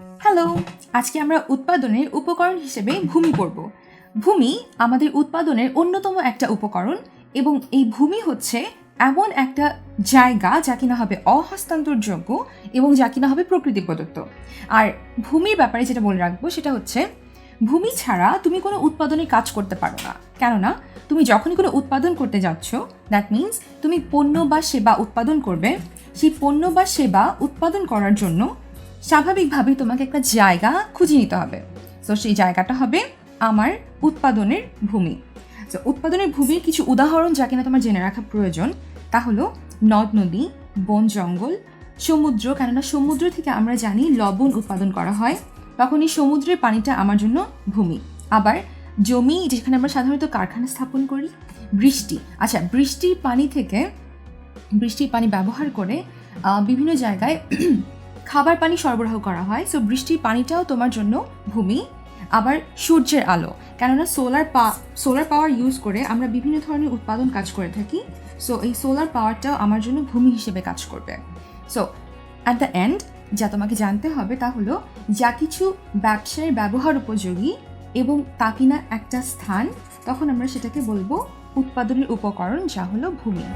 Hello আজকে আমরা উৎপাদনের উপকরণ হিসেবে ভূমি পড়ব। ভূমি আমাদের উৎপাদনের অন্যতম একটা উপকরণ এবং এই ভূমি হচ্ছে এমন একটা জায়গা যা কিনা হবে অহস্তান্তরযোগ্য এবং যা কিনা হবে প্রকৃতি প্রদত্ত। আর ভূমির ব্যাপারে যেটা বলে রাখব সেটা হচ্ছে, ভূমি ছাড়া তুমি কোনো উৎপাদনের কাজ করতে পারো না। কেননা, তুমি যখনই কোনো উৎপাদন করতে যাচ্ছ দ্যাট মিন্স তুমি পণ্য বা সেবা উৎপাদন করবে। সেই পণ্য বা সেবা উৎপাদন করার জন্য স্বাভাবিকভাবেই তোমাকে একটা জায়গা খুঁজে নিতে হবে। তো সেই জায়গাটা হবে আমার উৎপাদনের ভূমি। তো উৎপাদনের ভূমির কিছু উদাহরণ যা কিনা তোমার জেনে রাখা প্রয়োজন, তা হলো নদ, নদী, বন, জঙ্গল, সমুদ্র, কেননা সমুদ্র থেকে আমরা জানি লবণ উৎপাদন করা হয় তখন এই সমুদ্রের পানিটা আমার জন্য ভূমি। আবার জমি যেখানে আমরা সাধারণত কারখানা স্থাপন করি, বৃষ্টি। আচ্ছা বৃষ্টির পানি থেকে, বৃষ্টির পানি ব্যবহার করে বিভিন্ন জায়গায় খাবার পানি সরবরাহ করা হয় সো বৃষ্টির পানিটাও তোমার জন্য ভূমি। আবার সূর্যের আলো, কেননা সোলার পা সোলার পাওয়ার ইউজ করে আমরা বিভিন্ন ধরনের উৎপাদন কাজ করে থাকি সো এই সোলার পাওয়ারটাও আমার জন্য ভূমি হিসেবে কাজ করবে। সো অ্যাট দ্য এন্ড যা তোমাকে জানতে হবে তা হলো, যা কিছু ব্যবসায়ের ব্যবহার উপযোগী এবং তা কিনা একটা স্থান, তখন আমরা সেটাকে বলব উৎপাদনের উপকরণ, যা হলো ভূমি।